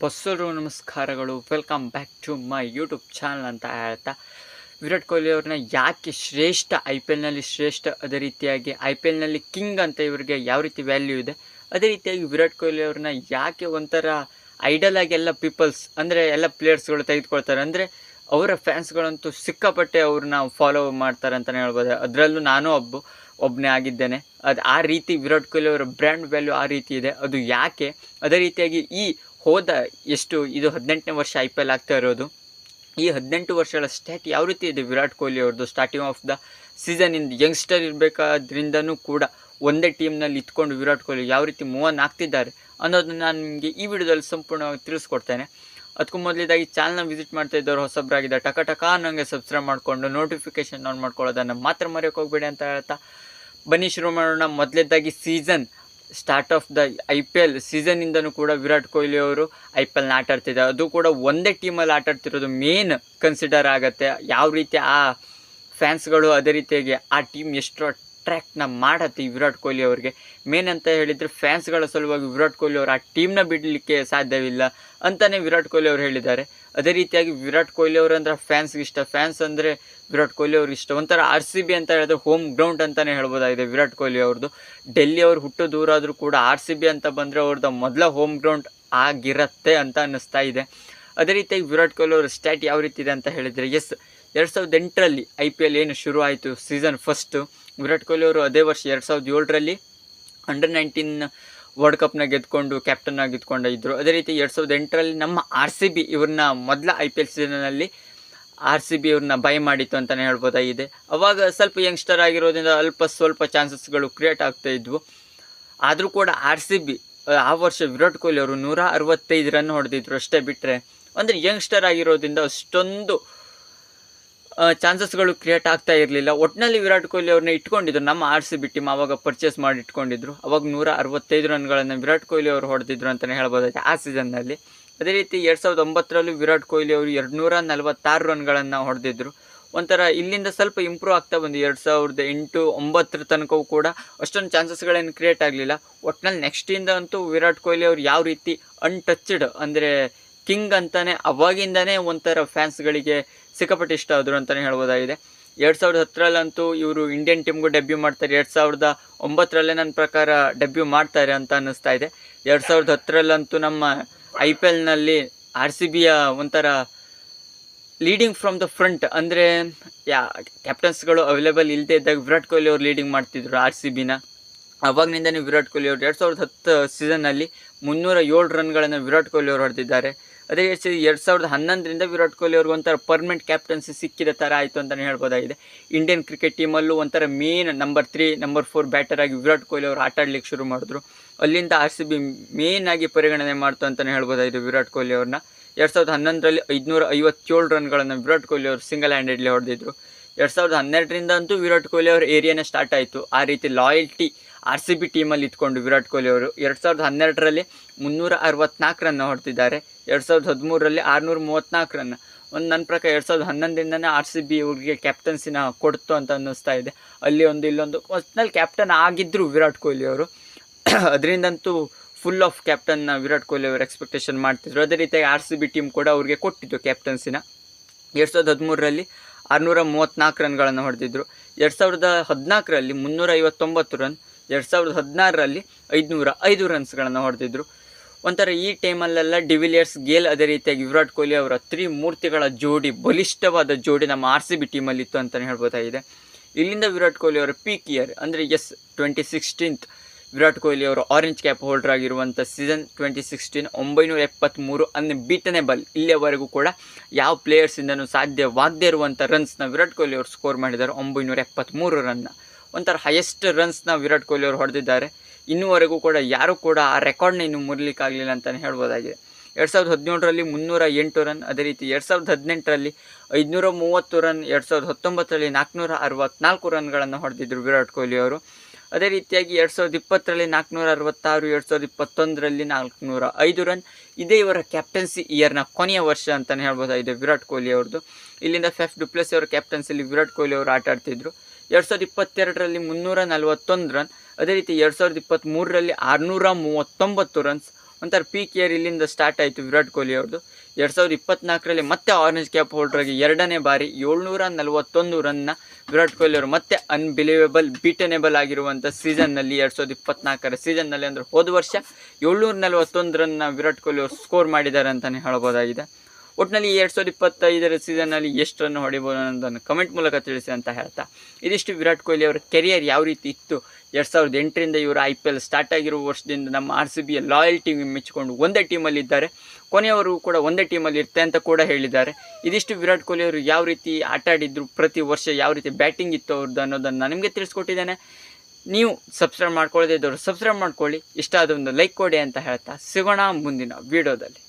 ಬಸ್ಸರು, ನಮಸ್ಕಾರಗಳು. Welcome back to my YouTube channel ಅಂತ ಹೇಳ್ತಾ, ವಿರಾಟ್ ಕೊಹ್ಲಿ ಅವ್ರನ್ನ ಯಾಕೆ ಶ್ರೇಷ್ಠ ಐ ಪಿ ಎಲ್ನಲ್ಲಿ ಶ್ರೇಷ್ಠ, ಅದೇ ರೀತಿಯಾಗಿ ಐ ಪಿ ಎಲ್ನಲ್ಲಿ ಕಿಂಗ್ ಅಂತ ಇವರಿಗೆ ಯಾವ ರೀತಿ ವ್ಯಾಲ್ಯೂ ಇದೆ? ಅದೇ ರೀತಿಯಾಗಿ ವಿರಾಟ್ ಕೊಹ್ಲಿ ಅವ್ರನ್ನ ಯಾಕೆ ಒಂಥರ ಐಡಲ್ ಆಗಿ ಎಲ್ಲ ಪೀಪಲ್ಸ್ ಅಂದರೆ ಎಲ್ಲ ಪ್ಲೇಯರ್ಸ್ಗಳು ತೆಗೆದುಕೊಳ್ತಾರೆ? ಅಂದರೆ ಅವರ ಫ್ಯಾನ್ಸ್ಗಳಂತೂ ಸಿಕ್ಕಾಪಟ್ಟೆ ಅವ್ರನ್ನ ಫಾಲೋ ಮಾಡ್ತಾರೆ ಅಂತಲೇ ಹೇಳ್ಬೋದು. ಅದರಲ್ಲೂ ನಾನು ಒಬ್ಬ ಒಬ್ಬನೇ ಆಗಿದ್ದೇನೆ. ಅದು ಆ ರೀತಿ ವಿರಾಟ್ ಕೊಹ್ಲಿ ಅವರ ಬ್ರ್ಯಾಂಡ್ ವ್ಯಾಲ್ಯೂ ಆ ರೀತಿ ಇದೆ. ಅದು ಯಾಕೆ? ಅದೇ ರೀತಿಯಾಗಿ ಈ ಹೋದ ಎಷ್ಟು ಇದು ಹದಿನೆಂಟನೇ ವರ್ಷ ಐ ಪಿ ಎಲ್ ಆಗ್ತಾ ಇರೋದು, ಈ ಹದಿನೆಂಟು ವರ್ಷಗಳ ಸ್ಟ್ಯಾಟ್ ಯಾವ ರೀತಿ ಇದೆ ವಿರಾಟ್ ಕೊಹ್ಲಿ ಅವ್ರದ್ದು? ಸ್ಟಾರ್ಟಿಂಗ್ ಆಫ್ ದ ಸೀಸನ್ ಸೀಸನಿಂದ ಯಂಗ್ಸ್ಟರ್ ಇರಬೇಕಾದ್ರಿಂದನೂ ಕೂಡ ಒಂದೇ ಟೀಮ್ನಲ್ಲಿ ಇತ್ಕೊಂಡು ವಿರಾಟ್ ಕೊಹ್ಲಿ ಯಾವ ರೀತಿ ಮೂವ್ ಆನ್ ಆಗ್ತಿದ್ದಾರೆ ಅನ್ನೋದನ್ನ ನಾನು ನಿಮಗೆ ಈ ವಿಡಿಯೋದಲ್ಲಿ ಸಂಪೂರ್ಣವಾಗಿ ತಿಳಿಸ್ಕೊಡ್ತೇನೆ. ಅದಕ್ಕೂ ಮೊದಲಿದಾಗಿ ಚಾನಲ್ನ ವಿಸಿಟ್ ಮಾಡ್ತಾ ಇದ್ದವರು ಹೊಸಬ್ರಾಗಿದ್ದ ಟಕ ಟಕ ನನಗೆ ಸಬ್ಸ್ಕ್ರೈಬ್ ಮಾಡಿಕೊಂಡು ನೋಟಿಫಿಕೇಷನ್ ಆನ್ ಮಾಡ್ಕೊಳ್ಳೋದನ್ನು ಮಾತ್ರ ಮರೆಯೋಕೆ ಹೋಗಬೇಡಿ ಅಂತ ಹೇಳ್ತಾ ಬನ್ನಿ ಶುರು ಮಾಡೋಣ ಮೊದಲೇದಾಗಿ season start of the I P L ಸೀಸನಿಂದನೂ ಕೂಡ ವಿರಾಟ್ ಕೊಹ್ಲಿ ಅವರು ಐ ಪಿ ಎಲ್ನ ಆಟಾಡ್ತಿದ್ದಾರೆ. ಅದು ಕೂಡ ಒಂದೇ ಟೀಮಲ್ಲಿ ಆಟಾಡ್ತಿರೋದು ಮೇನ್ ಕನ್ಸಿಡರ್ ಆಗುತ್ತೆ. ಯಾವ ರೀತಿ ಆ ಫ್ಯಾನ್ಸ್ಗಳು ಅದೇ ರೀತಿಯಾಗಿ ಆ ಟೀಮ್ ಎಷ್ಟು ಅಟ್ರ್ಯಾಕ್ಟ್ನ ಮಾಡತ್ತೆ ವಿರಾಟ್ ಕೊಹ್ಲಿ ಅವ್ರಿಗೆ. ಮೇನ್ ಅಂತ ಹೇಳಿದರೆ ಫ್ಯಾನ್ಸ್ಗಳ ಸಲುವಾಗಿ ವಿರಾಟ್ ಕೊಹ್ಲಿ ಅವರು ಆ ಟೀಮ್ನ ಬಿಡಲಿಕ್ಕೆ ಸಾಧ್ಯವಿಲ್ಲ ಅಂತಲೇ ವಿರಾಟ್ ಕೊಹ್ಲಿ ಅವರು ಹೇಳಿದ್ದಾರೆ. ಅದೇ ರೀತಿಯಾಗಿ ವಿರಾಟ್ ಕೊಹ್ಲಿ ಅವರು ಅಂದರೆ ಫ್ಯಾನ್ಸ್ಗೆ ಇಷ್ಟ. ಫ್ಯಾನ್ಸ್ ಅಂದರೆ ವಿರಾಟ್ ಕೊಹ್ಲಿ ಅವ್ರಿಗೆ ಇಷ್ಟ. ಒಂಥರ ಆರ್ ಸಿ ಬಿ ಅಂತ ಹೇಳಿದ್ರೆ ಹೋಮ್ ಗ್ರೌಂಡ್ ಅಂತಲೇ ಹೇಳ್ಬೋದಾಗಿದೆ ವಿರಾಟ್ ಕೊಹ್ಲಿ ಅವ್ರದ್ದು ಡೆಲ್ಲಿ ಅವ್ರು ಹುಟ್ಟು ದೂರ ಆದರೂ ಕೂಡ ಆರ್ ಸಿ ಬಿ ಅಂತ ಬಂದರೆ ಅವ್ರದ್ದು ಮೊದಲ ಹೋಮ್ ಗ್ರೌಂಡ್ ಆಗಿರತ್ತೆ ಅಂತ ಅನ್ನಿಸ್ತಾ ಇದೆ. ಅದೇ ರೀತಿಯಾಗಿ ವಿರಾಟ್ ಕೊಹ್ಲಿ ಅವ್ರ ಸ್ಟ್ಯಾಟ್ ಯಾವ ರೀತಿ ಇದೆ ಅಂತ ಹೇಳಿದರೆ ಎಸ್ ಎರಡು ಸಾವಿರದ ಎಂಟರಲ್ಲಿ ಐ ಪಿ ಎಲ್ ಏನು ಶುರು ಆಯಿತು ಸೀಸನ್ ಫಸ್ಟು ವಿರಾಟ್ ಕೊಹ್ಲಿ ಅವರು ಅದೇ ವರ್ಷ ಎರಡು ಸಾವಿರದ ಏಳರಲ್ಲಿ ಅಂಡರ್ ನೈನ್ಟೀನ್ ವರ್ಲ್ಡ್ ಕಪ್ನ ಗೆದ್ಕೊಂಡು ಕ್ಯಾಪ್ಟನ್ ಆಗಿ ಇದ್ದರು ಅದೇ ರೀತಿ ಎರಡು ಸಾವಿರದ ಎಂಟರಲ್ಲಿ ನಮ್ಮ ಆರ್ ಸಿ ಬಿ ಇವ್ರನ್ನ ಮೊದಲ ಐ ಪಿ ಎಲ್ ಸೀಸನಲ್ಲಿ ಆರ್ ಸಿ ಬಿ ಇವ್ರನ್ನ ಬೈ ಮಾಡಿತ್ತು ಅಂತಲೇ ಹೇಳ್ಬೋದಾಗಿದೆ. ಅವಾಗ ಸ್ವಲ್ಪ ಯಂಗ್ಸ್ಟರ್ ಆಗಿರೋದ್ರಿಂದ ಅಲ್ಪ ಸ್ವಲ್ಪ ಚಾನ್ಸಸ್ಗಳು ಕ್ರಿಯೇಟ್ ಆಗ್ತಾ ಇದ್ವು. ಆದರೂ ಕೂಡ ಆರ್ ಸಿ ಬಿ ಆ ವರ್ಷ ವಿರಾಟ್ ಕೊಹ್ಲಿ ಅವರು ನೂರ ಅರವತ್ತೈದು ರನ್ ಹೊಡೆದಿದ್ರು ಅಷ್ಟೇ ಬಿಟ್ಟರೆ ಅಂದರೆ ಯಂಗ್ಸ್ಟರ್ ಆಗಿರೋದ್ರಿಂದ ಅಷ್ಟೊಂದು ಚಾನ್ಸಸ್ಗಳು ಕ್ರಿಯೇಟ್ ಆಗ್ತಾ ಇರಲಿಲ್ಲ. ಒಟ್ಟಿನಲ್ಲಿ ವಿರಾಟ್ ಕೊಹ್ಲಿ ಅವ್ರನ್ನ ಇಟ್ಕೊಂಡಿದ್ರು. ನಮ್ಮ ಆರ್ ಸಿ ಬಿ ಟೀಮ್ ಆವಾಗ ಪರ್ಚೇಸ್ ಮಾಡಿ ಇಟ್ಕೊಂಡಿದ್ರು. ಅವಾಗ ನೂರ ಅರವತ್ತೈದು ರನ್ಗಳನ್ನು ವಿರಾಟ್ ಕೊಹ್ಲಿ ಅವರು ಹೊಡೆದಿದ್ರು ಅಂತಲೇ ಹೇಳ್ಬೋದಾಗಿ ಆ ಸೀಸನ್ನಲ್ಲಿ ಅದೇ ರೀತಿ ಎರಡು ಸಾವಿರದ ಒಂಬತ್ತರಲ್ಲೂ ವಿರಾಟ್ ಕೊಹ್ಲಿ ಅವರು ಎರಡು ನೂರ ನಲವತ್ತಾರು ರನ್ಗಳನ್ನು ಹೊಡೆದಿದ್ರು. ಒಂಥರ ಇಲ್ಲಿಂದ ಸ್ವಲ್ಪ ಇಂಪ್ರೂವ್ ಆಗ್ತಾ ಬಂದು ಎರಡು ಸಾವಿರದ ಎಂಟು ಒಂಬತ್ತರ ತನಕವೂ ಕೂಡ ಅಷ್ಟೊಂದು ಚಾನ್ಸಸ್ಗಳೇನು ಕ್ರಿಯೇಟ್ ಆಗಲಿಲ್ಲ. ಒಟ್ಟಿನಲ್ಲಿ ನೆಕ್ಸ್ಟಿಂದ ಅಂತೂ ವಿರಾಟ್ ಕೊಹ್ಲಿ ಅವರು ಯಾವ ರೀತಿ ಅನ್ಟಚ್ಡ್ ಅಂದರೆ ಕಿಂಗ್ ಅಂತಾನೆ ಅವಾಗಿಂದನೇ ಒಂಥರ ಫ್ಯಾನ್ಸ್ಗಳಿಗೆ ಸಿಕ್ಕಾಪಟ್ಟೆ ಇಷ್ಟ ಆದರು ಅಂತಲೇ ಹೇಳ್ಬೋದಾಗಿದೆ. ಎರಡು ಸಾವಿರದ ಹತ್ತರಲ್ಲಂತೂ ಇವರು ಇಂಡಿಯನ್ ಟೀಮ್ಗೂ ಡೆಬ್ಯೂ ಮಾಡ್ತಾರೆ. ಎರಡು ಸಾವಿರದ ಒಂಬತ್ತರಲ್ಲೇ ನನ್ನ ಪ್ರಕಾರ ಡೆಬ್ಯೂ ಮಾಡ್ತಾರೆ ಅಂತ ಅನ್ನಿಸ್ತಾ ಇದೆ. ಎರಡು ಸಾವಿರದ ಹತ್ತರಲ್ಲಂತೂ ನಮ್ಮ ಐ ಪಿ ಎಲ್ನಲ್ಲಿ ಆರ್ ಸಿ ಬಿಯ ಒಂಥರ ಲೀಡಿಂಗ್ ಫ್ರಮ್ ದ ಫ್ರಂಟ್ ಅಂದರೆ, ಯಾ ಕ್ಯಾಪ್ಟನ್ಸ್ಗಳು ಅವೈಲೇಬಲ್ ಇಲ್ಲದೆ ಇದ್ದಾಗ ವಿರಾಟ್ ಕೊಹ್ಲಿ ಅವರು ಲೀಡಿಂಗ್ ಮಾಡ್ತಿದ್ರು ಆರ್ ಸಿ ಬಿನ ಅವಾಗಿನಿಂದನೇ ವಿರಾಟ್ ಕೊಹ್ಲಿ ಅವರು ಎರಡು ಸಾವಿರದ ಹತ್ತು ಸೀಸನ್ನಲ್ಲಿ ಮುನ್ನೂರ ಏಳು ರನ್ಗಳನ್ನು ವಿರಾಟ್ ಕೊಹ್ಲಿ ಅವರು ಹೊಡೆದಿದ್ದಾರೆ. ಅದೇ ಎರಡು ಸಾವಿರದ ಹನ್ನೊಂದರಿಂದ ವಿರಾಟ್ ಕೊಹ್ಲಿ ಅವ್ರಿಗೆ ಒಂಥರ ಪರ್ಮನೆಂಟ್ ಕ್ಯಾಪ್ಟನ್ಸಿ ಸಿಕ್ಕಿದ ಥರ ಆಯಿತು ಅಂತಲೇ ಹೇಳ್ಬೋದಾಗಿದೆ. ಇಂಡಿಯನ್ ಕ್ರಿಕೆಟ್ ಟೀಮಲ್ಲೂ ಒಂಥರ main number three number four batter ಆಗಿ ವಿರಾಟ್ ಕೊಹ್ಲಿ ಅವರು ಆಟ ಆಡ್ಲಿಕ್ಕೆ ಶುರು ಮಾಡಿದ್ರು. ಅಲ್ಲಿಂದ ಆರ್ ಸಿ ಬಿ ಮೇನ್ ಆಗಿ ಪರಿಗಣನೆ ಮಾಡ್ತು ಅಂತಲೇ ಹೇಳ್ಬೋದಾಗಿದೆ ವಿರಾಟ್ ಕೊಹ್ಲಿ ಅವ್ರನ್ನ. ಎರಡು ಸಾವಿರದ ಹನ್ನೊಂದರಲ್ಲಿ ಐದುನೂರ ಐವತ್ತೇಳು ರನ್ಗಳನ್ನು ವಿರಾಟ್ ಕೊಹ್ಲಿ ಅವರು ಸಿಂಗಲ್ ಹ್ಯಾಂಡೆಡ್ಲಿ ಹೊಡೆದಿದ್ರು. ಎರಡು ಸಾವಿರದ ಹನ್ನೆರಡರಿಂದ ಅಂತೂ ವಿರಾಟ್ ಕೊಹ್ಲಿ ಅವ್ರ ಏರಿಯಾನೇ ಸ್ಟಾರ್ಟ್ ಆಯಿತು. ಆ ರೀತಿ ಲಾಯಲ್ಟಿ ಆರ್ ಸಿ ಬಿ ಟೀಮಲ್ಲಿ ಇಟ್ಕೊಂಡು ವಿರಾಟ್ ಕೊಹ್ಲಿ ಅವರು. ಎರಡು ಸಾವಿರದ ಹನ್ನೆರಡರಲ್ಲಿ ಮುನ್ನೂರ ಅರವತ್ನಾಲ್ಕು ರನ್ ಹೊಡೆದಿದ್ದಾರೆ. ಎರಡು ಸಾವಿರದ ಹದಿಮೂರರಲ್ಲಿ ಆರುನೂರ ಮೂವತ್ತ್ನಾಲ್ಕು ರನ್. ಒಂದು ನನ್ನ ಪ್ರಕಾರ ಎರಡು ಸಾವಿರದ ಹನ್ನೊಂದರಿಂದನೇ ಆರ್ ಸಿ ಬಿ ಇವ್ರಿಗೆ ಕ್ಯಾಪ್ಟನ್ಸಿನ ಕೊಡ್ತು ಅಂತ ಅನ್ನಿಸ್ತಾ ಇದೆ. ಅಲ್ಲಿ ಒಂದು, ಇಲ್ಲೊಂದು, ಒಟ್ನಲ್ಲಿ ಕ್ಯಾಪ್ಟನ್ ಆಗಿದ್ದರು ವಿರಾಟ್ ಕೊಹ್ಲಿ ಅವರು. ಅದರಿಂದಂತೂ full of captain Virat Kohli ಅವರು ಎಕ್ಸ್ಪೆಕ್ಟೇಷನ್ ಮಾಡ್ತಿದ್ರು. ಅದೇ ರೀತಿಯಾಗಿ ಆರ್ ಸಿ ಬಿ ಟೀಮ್ ಕೂಡ ಅವ್ರಿಗೆ ಕೊಟ್ಟಿದ್ದು ಕ್ಯಾಪ್ಟನ್ಸಿನ ಎರಡು ಸಾವಿರದ ಹದಿಮೂರರಲ್ಲಿ ಆರುನೂರ ಮೂವತ್ತ್ನಾಲ್ಕು ರನ್ಗಳನ್ನು ಹೊಡೆದಿದ್ರು. ಎರಡು ಸಾವಿರದ ಹದಿನಾಲ್ಕರಲ್ಲಿ ಮುನ್ನೂರ ಐವತ್ತೊಂಬತ್ತು ರನ್, ಎರಡು ಸಾವಿರದ ಹದಿನಾರರಲ್ಲಿ ಐದುನೂರ ಐದು ರನ್ಸ್ಗಳನ್ನು ಹೊಡೆದಿದ್ರು. ಒಂಥರ ಈ ಟೈಮಲ್ಲೆಲ್ಲ ಡಿವಿಲಿಯರ್ಸ್ ಗೇಲ್ ಅದೇ ರೀತಿಯಾಗಿ ವಿರಾಟ್ ಕೊಹ್ಲಿ ಅವರ ತ್ರಿಮೂರ್ತಿಗಳ ಜೋಡಿ, ಬಲಿಷ್ಠವಾದ ಜೋಡಿ ನಮ್ಮ ಆರ್ ಸಿ ಬಿ ಟೀಮಲ್ಲಿತ್ತು ಅಂತಲೇ ಹೇಳ್ಬೋದಾಗಿದೆ. ಇಲ್ಲಿಂದ ವಿರಾಟ್ ಕೊಹ್ಲಿ ಅವರ ಪೀಕ್ ಇಯರ್ ಅಂದರೆ yes twenty sixteenth Virat Kohli ಅವರು ಆರೆಂಜ್ ಕ್ಯಾಪ್ ಹೋಲ್ಡರ್ ಆಗಿರುವಂಥ ಸೀಸನ್ ಟ್ವೆಂಟಿ ಸಿಕ್ಸ್ಟೀನ್ ಒಂಬೈನೂರ ಎಪ್ಪತ್ತ್ಮೂರು ಅನ್ಬೀಟನೇಬಲ್ ಇಲ್ಲಿಯವರೆಗೂ ಕೂಡ ಯಾವ ಪ್ಲೇಯರ್ಸಿಂದನೂ ಸಾಧ್ಯವಾಗದೇ ಇರುವಂಥ ರನ್ಸ್ನ ವಿರಾಟ್ ಕೊಹ್ಲಿ ಅವರು ಸ್ಕೋರ್ ಮಾಡಿದ್ದಾರೆ, ಒಂಬೈನೂರ ಎಪ್ಪತ್ತ್ಮೂರು ರನ್ನ ಒಂಥರ ಹೈಯೆಸ್ಟ್ ರನ್ಸ್ನ ವಿರಾಟ್ ಕೊಹ್ಲಿ ಅವರು ಹೊಡೆದಿದ್ದಾರೆ. ಇನ್ನೂವರೆಗೂ ಕೂಡ ಯಾರೂ ಕೂಡ ಆ ರೆಕಾರ್ಡ್ನ ಇನ್ನು ಮುರಿಲಿಕ್ಕಾಗಲಿಲ್ಲ ಅಂತಲೇ ಹೇಳ್ಬೋದಾಗಿದೆ. ಎರಡು ಸಾವಿರದ ಹದಿನೇಳರಲ್ಲಿ ಮುನ್ನೂರ ಎಂಟು ರನ್, ಅದೇ ರೀತಿ ಎರಡು ಸಾವಿರದ ಹದಿನೆಂಟರಲ್ಲಿ ಐದುನೂರ ಮೂವತ್ತು ರನ್, ಎರಡು ಸಾವಿರದ ಹತ್ತೊಂಬತ್ತರಲ್ಲಿ ನಾಲ್ಕುನೂರ ಅರವತ್ನಾಲ್ಕು ರನ್ಗಳನ್ನು ಹೊಡೆದಿದ್ದರು ವಿರಾಟ್ ಕೊಹ್ಲಿ ಅವರು. ಅದೇ ರೀತಿಯಾಗಿ ಎರಡು ಸಾವಿರದ ಇಪ್ಪತ್ತರಲ್ಲಿ ನಾಲ್ಕುನೂರ ಅರವತ್ತಾರು, ಎರಡು ಸಾವಿರದ ಇಪ್ಪತ್ತೊಂದರಲ್ಲಿ ನಾಲ್ಕುನೂರ ಐದು ರನ್. ಇದೇ ಇವರ ಕ್ಯಾಪ್ಟನ್ಸಿ ಇಯರ್ನ ಕೊನೆಯ ವರ್ಷ ಅಂತಲೇ ಹೇಳ್ಬೋದಾಗಿದೆ ವಿರಾಟ್ ಕೊಹ್ಲಿ ಅವ್ರದ್ದು. ಇಲ್ಲಿಂದ ಫೆಫ್ ಡುಪ್ಲೆಸ್ ಅವರ ಕ್ಯಾಪ್ಟನ್ಸಿಲಿ ವಿರಾಟ್ ಕೊಹ್ಲಿ ಅವರು ಆಟ ಆಡ್ತಿದ್ರು ಎರಡು ಸಾವಿರದ ಇಪ್ಪತ್ತೆರಡರಲ್ಲಿ ಮುನ್ನೂರ ನಲವತ್ತೊಂದು ರನ್ ಅದೇ ರೀತಿ ಎರಡು ಸಾವಿರದ ಇಪ್ಪತ್ತ್ಮೂರರಲ್ಲಿ ಆರುನೂರ ಮೂವತ್ತೊಂಬತ್ತು ರನ್ಸ್ ಒಂಥರ ಪೀಕ್ ಇಯರ್ ಇಲ್ಲಿಂದ ಸ್ಟಾರ್ಟ್ ಆಯಿತು ವಿರಾಟ್ ಕೊಹ್ಲಿ ಅವ್ರದ್ದು ಎರಡು ಸಾವಿರದ ಇಪ್ಪತ್ತ್ನಾಲ್ಕರಲ್ಲಿ ಮತ್ತೆ ಆರೆಂಜ್ ಕ್ಯಾಪ್ ಹೋಲ್ಡ್ರಿಗೆ ಎರಡನೇ ಬಾರಿ ಏಳ್ನೂರ ನಲವತ್ತೊಂದು ರನ್ನ ವಿರಾಟ್ ಕೊಹ್ಲಿ ಅವರು ಮತ್ತೆ ಅನ್ಬಿಲೀವೇಬಲ್ ಬೀಟನೇಬಲ್ ಆಗಿರುವಂಥ ಸೀಸನ್ನಲ್ಲಿ ಎರಡು ಸಾವಿರದ ಇಪ್ಪತ್ತ್ನಾಲ್ಕರ ಸೀಸನ್ನಲ್ಲಿ ಅಂದರೆ ಹೋದ ವರ್ಷ ಏಳ್ನೂರ ನಲವತ್ತೊಂದು ರನ್ನ ವಿರಾಟ್ ಕೊಹ್ಲಿ ಅವರು ಸ್ಕೋರ್ ಮಾಡಿದ್ದಾರೆ ಅಂತಲೇ ಹೇಳ್ಬೋದಾಗಿದೆ. ಒಟ್ಟಿನಲ್ಲಿ ಎರಡು ಸಾವಿರದ ಇಪ್ಪತ್ತೈದರ ಸೀಸನ್ನಲ್ಲಿ ಎಷ್ಟು ಹೊಡಿಬೋದು ಅನ್ನೋದನ್ನು ಕಮೆಂಟ್ ಮೂಲಕ ತಿಳಿಸಿ ಅಂತ ಹೇಳ್ತಾ. ಇದಿಷ್ಟು ವಿರಾಟ್ ಕೊಹ್ಲಿ ಅವರ ಕೆರಿಯರ್ ಯಾವ ರೀತಿ ಇತ್ತು? ಎರಡು ಸಾವಿರದ ಎಂಟರಿಂದ ಇವರು ಐ ಪಿ ಎಲ್ ಸ್ಟಾರ್ಟ್ ಆಗಿರುವ ವರ್ಷದಿಂದ ನಮ್ಮ ಆರ್ ಸಿ ಬಿಯ ಲಾಯಲ್ ಟೀಮ್ ಮೆಚ್ಚಿಕೊಂಡು ಒಂದೇ ಟೀಮಲ್ಲಿ ಇದ್ದಾರೆ. ಕೊನೆಯವರು ಕೂಡ ಒಂದೇ ಟೀಮಲ್ಲಿ ಇರ್ತೆ ಅಂತ ಕೂಡ ಹೇಳಿದ್ದಾರೆ. ಇದಿಷ್ಟು ವಿರಾಟ್ ಕೊಹ್ಲಿ ಅವರು ಯಾವ ರೀತಿ ಆಟ ಆಡಿದ್ರು, ಪ್ರತಿ ವರ್ಷ ಯಾವ ರೀತಿ ಬ್ಯಾಟಿಂಗ್ ಇತ್ತು ಅವ್ರದ್ದು ಅನ್ನೋದನ್ನು ನಾನು ನಿಮಗೆ ತಿಳಿಸ್ಕೊಟ್ಟಿದ್ದೇನೆ. ನೀವು ಸಬ್ಸ್ಕ್ರೈಬ್ ಮಾಡ್ಕೊಳ್ಳದೇ ಇದ್ದವರು ಸಬ್ಸ್ಕ್ರೈಬ್ ಮಾಡ್ಕೊಳ್ಳಿ. ಇಷ್ಟ ಆದ ಒಂದು ಲೈಕ್ ಕೊಡಿ ಅಂತ ಹೇಳ್ತಾ. ಸಿಗೋಣ ಮುಂದಿನ ವಿಡಿಯೋದಲ್ಲಿ